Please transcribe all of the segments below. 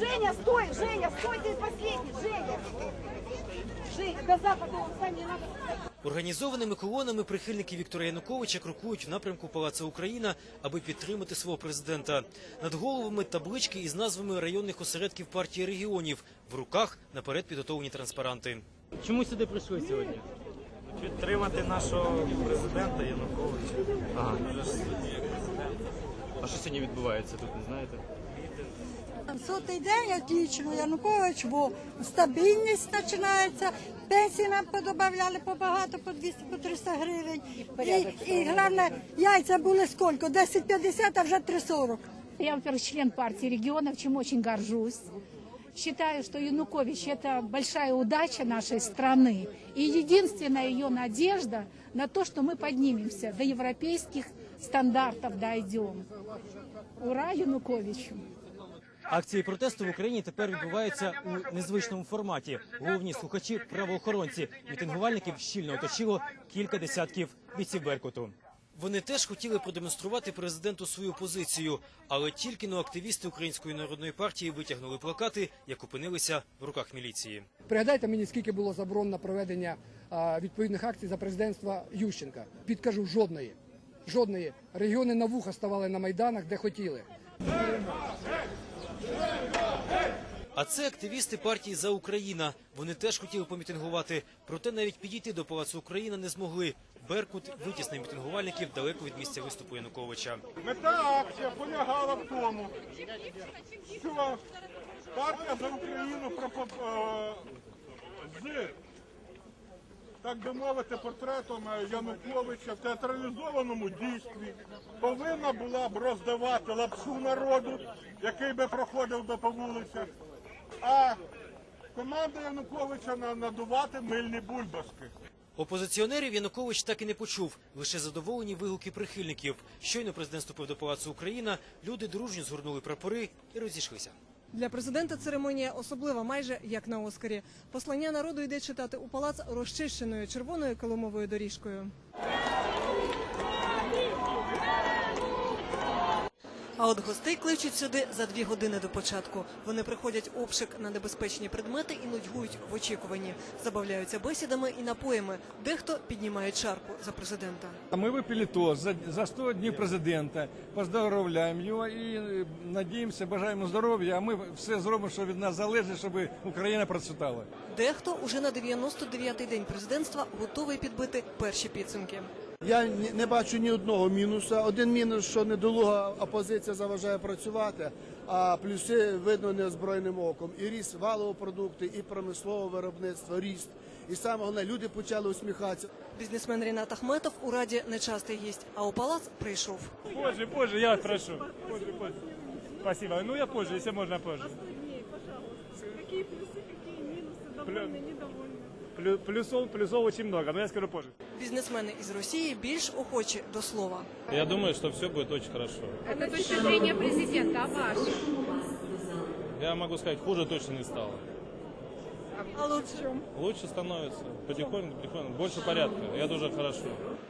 Женя, стой, Женя, стой, ты последний, Женя. Женя, до Запада он сам не надо. Організованими колонами прихильники Віктора Януковича крокують в напрямку Палацу Україна, аби підтримати свого президента. Над головами таблички із назвами районних осередків партії регіонів. В руках наперед підготовлені транспаранти. Чому сюди прийшли сьогодні? Підтримати нашого президента Януковича. Ага. А що сьогодні відбувається тут? Не знаєте? Сотий день отлично, Янукович, бо стабільність починається. Пенсії нам подобавляли побагато, по 200, по 300 гривень. І, і головне, яйця були скільки? 10,50, а вже 3,40. Я, во-первых, член партии регионов, чем очень горжусь. Считаю, что Янукович – это большая удача нашей страны и единственная ее надежда на то, что мы поднимемся до европейских стандартов, дойдем. Ура Януковичу! Акції протесту в Україні тепер відбуваються у незвичному форматі. Головні слухачі правоохоронці. Мітингувальників щільно оточило кілька десятків бійців Беркуту. Вони теж хотіли продемонструвати президенту свою позицію, але тільки но активісти Української народної партії витягнули плакати, як опинилися в руках міліції. Пригадайте мені, скільки було заборон на проведення а, відповідних акцій за президентства Ющенка. Підкажу, жодної. Жодної. Регіони на вуха ставали на майданах, де хотіли. А це активісти партії за Україна. Вони теж хотіли помітингувати, проте навіть підійти до палацу Україна не змогли. Беркут витіснив мітингувальників далеко від місця виступу Януковича. Мета акція полягала в тому, що партія за Україну е, з, так би мовити, портретом е, Януковича в театралізованому дійстві повинна була б роздавати лапшу народу, який би проходив би по вулицях, а команда Януковича на- надувати мильні бульбашки. Опозиціонерів Янукович так і не почув. Лише задоволені вигуки прихильників. Щойно президент ступив до палацу Україна. Люди дружньо згорнули прапори і розійшлися. Для президента церемонія особлива, майже як на Оскарі. Послання народу йде читати у палац розчищеною червоною килимовою доріжкою. А от гостей кличуть сюди за дві години до початку. Вони приходять обшик на небезпечні предмети і нудьгують в очікуванні, забавляються бесідами і напоями. Дехто піднімає чарку за президента. Ми випили тост за, за 100 днів президента, поздоровляємо його і е, надіємося, бажаємо здоров'я, а ми все зробимо, що від нас залежить, щоб Україна процвітала. Дехто уже на 99-й день президентства готовий підбити перші підсумки. Я ні- не бачу ні одного мінуса. Один мінус, що недолуга опозиція заважає працювати, а плюси видно неозброєним оком. І ріст валового продукту, і промислове виробництво, ріст. І саме головне, люди почали усміхатися. Бізнесмен Рінат Ахметов у раді нечастий гість, а у палац прийшов. Позже, позже, я вас прошу. Позже, позже. Спасибо. Ну я позже, если можно позже. Какие плюсы, какие минусы, довольны, недовольны? Плюсов, плюсов очень много, но я скажу позже. Бізнесмени із Росії більш охочі до слова. Я думаю, що все буде дуже хорошо. Это точка зрения президента, а ваше? Я можу сказати, хуже точно не стало. А лучше? Лучше становиться. Потихоньку, потихоньку. Більше порядку. Я дуже хорошо.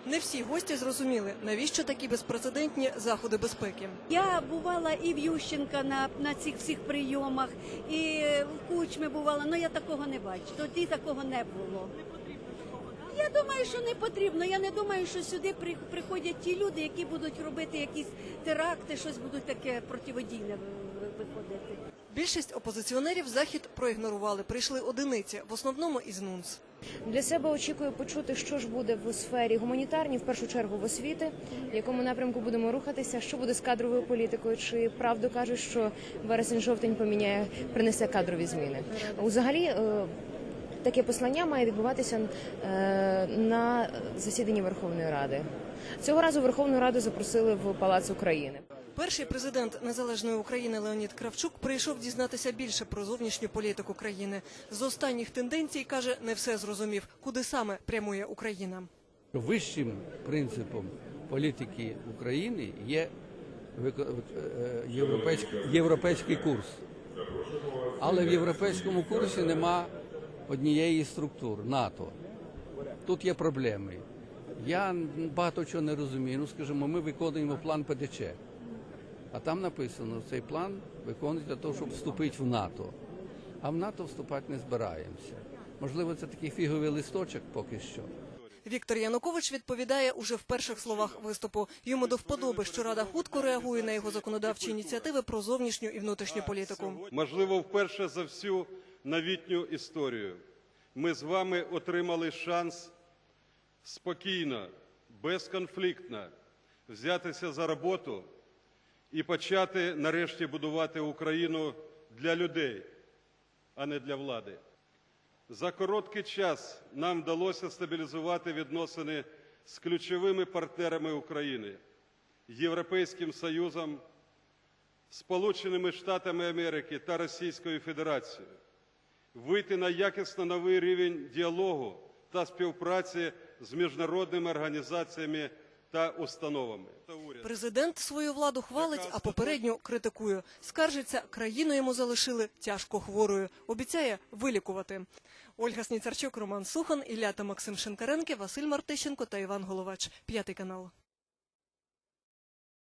Не всі гості зрозуміли, навіщо такі безпрецедентні заходи безпеки. Я бувала і в Ющенка на, на цих всіх прийомах, і в Кучмі бувала, але я такого не бачу. Тоді такого не було. Я думаю, що не потрібно. Я не думаю, що сюди при- приходять ті люди, які будуть робити якісь теракти, щось будуть таке противодійне ви- ви- виходити. Більшість опозиціонерів захід проігнорували. Прийшли одиниці, в основному із НУНС. Для себе очікую почути, що ж буде в сфері гуманітарній, в першу чергу в освіти, в якому напрямку будемо рухатися, що буде з кадровою політикою. Чи правду кажуть, що вересень-жовтень поміняє, принесе кадрові зміни? Взагалі. Таке послання має відбуватися е, на засіданні Верховної Ради. Цього разу Верховну Раду запросили в Палац України. Перший президент незалежної України Леонід Кравчук прийшов дізнатися більше про зовнішню політику країни. З останніх тенденцій каже, не все зрозумів, куди саме прямує Україна. Вищим принципом політики України є е, європейський, європейський курс. Але в європейському курсі нема однієї структури НАТО. Тут є проблеми. Я багато чого не розумію. Ну, скажімо, ми виконуємо план ПДЧ. А там написано, цей план виконується для того, щоб вступити в НАТО. А в НАТО вступати не збираємося. Можливо, це такий фіговий листочок поки що. Віктор Янукович відповідає уже в перших словах виступу. Йому до вподоби, що Рада хутко реагує на його законодавчі ініціативи про зовнішню і внутрішню політику. Можливо, вперше за всю новітню історію ми з вами отримали шанс спокійно, безконфліктно взятися за роботу і почати нарешті будувати Україну для людей, а не для влади. За короткий час нам вдалося стабілізувати відносини з ключовими партнерами України Європейським Союзом, Сполученими Штатами Америки та Російською Федерацією, вийти на якісно новий рівень діалогу та співпраці з міжнародними організаціями та установами. Президент свою владу хвалить, а попередню критикує. Скаржиться, країну йому залишили тяжко хворою. Обіцяє вилікувати. Ольга Сніцарчук, Роман Сухан, Ілля та Максим Шинкаренки, Василь Мартищенко та Іван Головач. П'ятий канал.